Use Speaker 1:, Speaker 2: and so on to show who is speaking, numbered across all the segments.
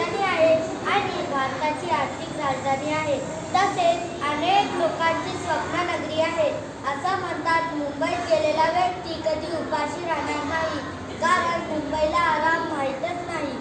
Speaker 1: राजधानी आहे आणि भारताची आर्थिक राजधानी आहे. तसेच अनेक लोकांची स्वप्न नगरी आहे. असं म्हणतात मुंबईत गेलेला व्यक्ती कधी उपाशी राहणार नाही. कारण मुंबईला आराम माहीतच नाही.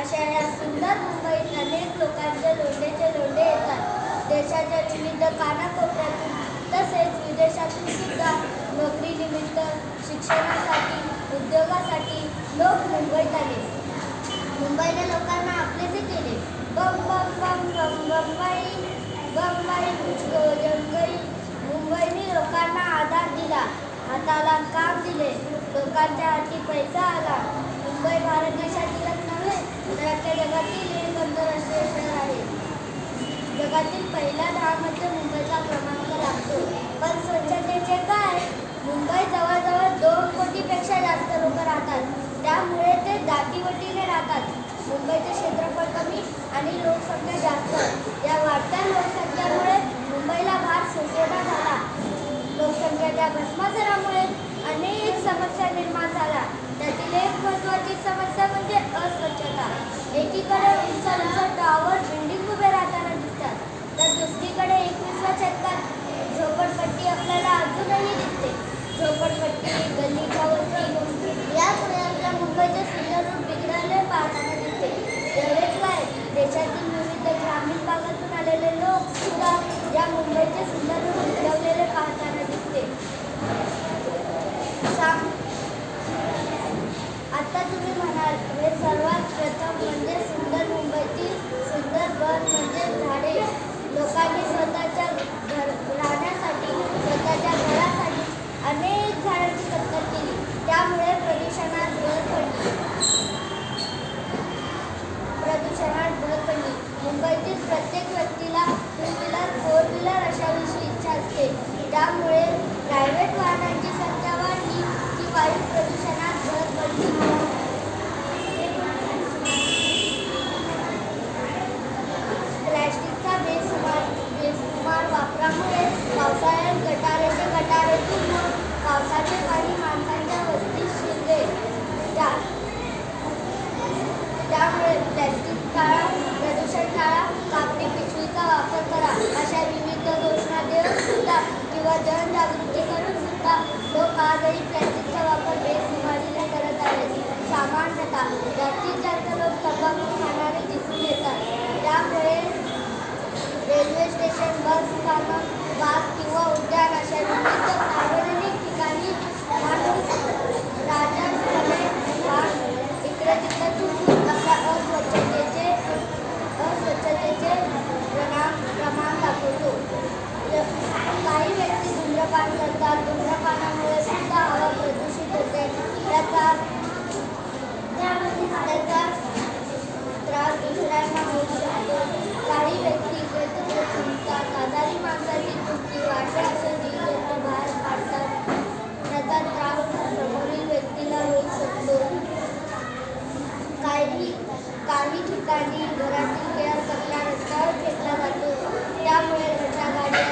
Speaker 1: अशा या सुंदर मुंबईत अनेक लोकांचे लोंढेचे लोंढे येतात. देशाच्या विविध कानाकोपऱ्यातून तसेच विदेशातून सुद्धा नोकरीनिमित्त शिक्षणासाठी उद्योगासाठी लोक मुंबईत आले. मुंबईने लोकांना आपलेसे केले. बम बम बम बम बंबई बंबई मुझको जंगई. मुंबईने लोकांना आधार दिला. हाताला काम दिले. लोकांच्या हाती पैसा आला. मुंबई भारत देशातीलच नव्हे तर आपल्या जगातील एक आंतरराष्ट्रीय शहर आहे. जगातील पहिल्या दहामध्ये म्हणजे मुंबईचा क्रमांक लागतो. पण स्वच्छतेचे काय? मुंबई जवळजवळ दोन कोटीपेक्षा जास्त लोक राहतात. त्यामुळे दाटीवटीने राहतात. मुंबईचे क्षेत्रफळ कमी आणि लोकसंख्या जास्त. या वाढत्या लोकसंख्येमुळे मुंबईला भार सोसेना झाला. लोकसंख्येच्या भस्मासुरामुळे आता तुम्ही म्हणाल हे सर्वात प्रथम म्हणजे सुंदर मुंबईतील सुंदर वन म्हणजे झाडे. लोकांनी स्वतःच्या घर राहण्यासाठी स्वतःच्या घरासाठी अनेक झाडांची कत्तल केली. त्यामुळे प्रदूषणात भर पडली. प्रदूषणात भर पडली. मुंबईतील प्रत्येक व्यक्तीला टू व्हीलर फोर व्हीलर अशा विषयी इच्छा असते. त्यामुळे प्रायव्हेट वाहन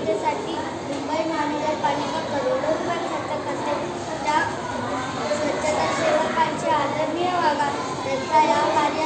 Speaker 1: स्वच्छतेसाठी मुंबई महानगरपालिका करोडो रुपये खर्च करते. त्या स्वच्छता सेवकांचे आदरणीय वागा त्यांचा या कार्य